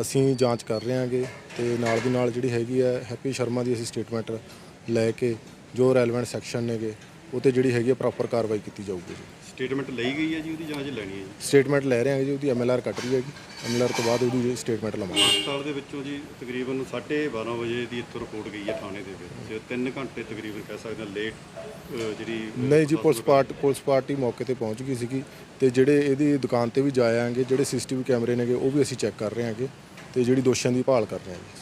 ਅਸੀਂ ਜਾਂਚ ਕਰ ਰਹੇ ਹਾਂਗੇ ਤੇ ਨਾਲ ਦੀ ਨਾਲ ਜਿਹੜੀ ਹੈਗੀ ਹੈ ਹੈਪੀ ਸ਼ਰਮਾ ਦੀ ਅਸੀਂ ਸਟੇਟਮੈਂਟ ਲੈ ਕੇ ਜੋ ਰੈਲੇਵੈਂਟ ਸੈਕਸ਼ਨ ਨੇਗੇ ਉਹ ਤੇ ਜਿਹੜੀ ਹੈਗੀ ਹੈ ਪ੍ਰੋਪਰ ਕਾਰਵਾਈ ਕੀਤੀ ਜਾਊਗੀ ਜੀ। ਸਟੇਟਮੈਂਟ ਲਈ ਗਈ ਹੈ ਜੀ ਉਹਦੀ ਜਾਂਚ ਲੈਣੀ ਹੈ ਜੀ? ਸਟੇਟਮੈਂਟ ਲੈ ਰਹੇ ਹਾਂਗੇ ਜੀ ਉਹਦੀ ਐਮਐਲਆਰ ਕੱਟ ਰਹੀ ਹੈਗੀ ਐਮਐਲਆਰ ਤੋਂ ਬਾਅਦ ਉਹਦੀ ਸਟੇਟਮੈਂਟ ਲਵਾਂਗੇ। ਹਸਪਤਾਲ ਦੇ ਵਿੱਚੋਂ ਜੀ ਤਕਰੀਬਨ 12:30 ਵਜੇ ਦੀ ਇੱਥੋਂ ਰਿਪੋਰਟ ਗਈ ਹੈ ਥਾਣੇ ਦੇ ਵਿੱਚ। 3 ਘੰਟੇ ਤਕਰੀਬਨ ਕਹਿ ਸਕਦੇ ਹਾਂ ਲੇਟ ਜਿਹੜੀ ਨਹੀਂ ਜੀ ਪੁਲਿਸ ਪਾਰਟੀ ਪੁਲਿਸ ਪਾਰਟੀ ਮੌਕੇ ਤੇ ਪਹੁੰਚ ਗਈ ਸੀਗੀ ਤੇ ਜਿਹੜੇ ਇਹਦੀ ਦੁਕਾਨ ਤੇ ਵੀ ਜਾਏ ਆਂਗੇ ਜਿਹੜੇ ਸੀਸੀਟੀਵੀ ਕੈਮਰੇ ਨੇਗੇ ਉਹ ਵੀ ਅਸੀਂ ਚੈੱਕ ਕਰ ਰਹੇ ਹਾਂਗੇ ਤੇ ਜਿਹੜੀ ਦੋਸ਼ੀਆਂ ਦੀ ਭਾਲ ਕਰ ਰਹੇ ਹਾਂ ਜੀ।